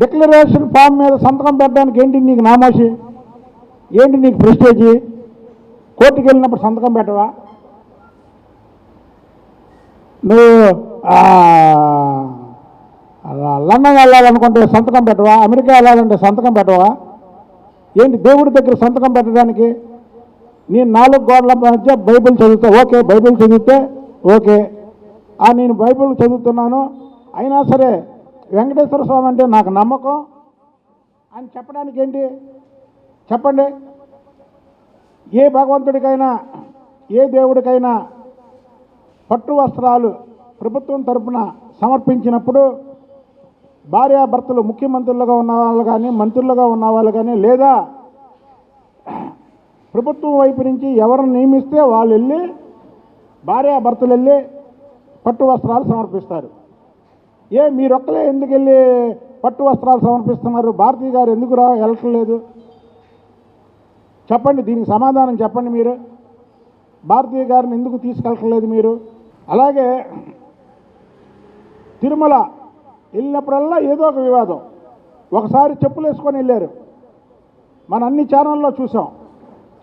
Declaration form మీద సంతకం పెట్టడానికి ఏంటి నీకు నామాషి ఏంటి నీకు ప్రెస్టేజీ? కోర్టుకు వెళ్ళినప్పుడు సంతకం పెట్టవా? నువ్వు లండన్ వెళ్ళాలనుకుంటే సంతకం పెట్టవా? అమెరికా వెళ్ళాలంటే సంతకం పెట్టవా? ఏంటి దేవుడి దగ్గర సంతకం పెట్టడానికి? నేను నాలుగు గోడల మధ్య బైబిల్ చదివితే ఓకే బైబిల్ చదివితే ఓకే. నేను బైబిల్ చదువుతున్నాను. అయినా సరే వెంకటేశ్వర స్వామి అంటే నాకు నమ్మకం. అని చెప్పడానికి ఏంటి? చెప్పండి. ఏ భగవంతుడికైనా ఏ దేవుడికైనా పట్టు వస్త్రాలు ప్రభుత్వం తరపున సమర్పించినప్పుడు భార్యాభర్తలు ముఖ్యమంత్రులుగా ఉన్న వాళ్ళు కానీ మంత్రులుగా ఉన్న వాళ్ళు కానీ లేదా ప్రభుత్వం వైపు నుంచి ఎవరిని నియమిస్తే వాళ్ళు వెళ్ళి భార్యాభర్తలు వెళ్ళి పట్టు వస్త్రాలు సమర్పిస్తారు. ఏ మీరొక్కలే ఎందుకు వెళ్ళి పట్టు వస్త్రాలు సమర్పిస్తున్నారు? భారతీయ గారు ఎందుకు రా వెళ్ళట్లేదు? చెప్పండి దీనికి సమాధానం చెప్పండి మీరు. భారతీయ గారిని ఎందుకు తీసుకెళ్ళట్లేదు మీరు? అలాగే తిరుమల వెళ్ళినప్పుడల్లా ఏదో ఒక వివాదం. ఒకసారి చెప్పులు వేసుకొని వెళ్ళారు. మన అన్ని ఛానల్లో చూసాం.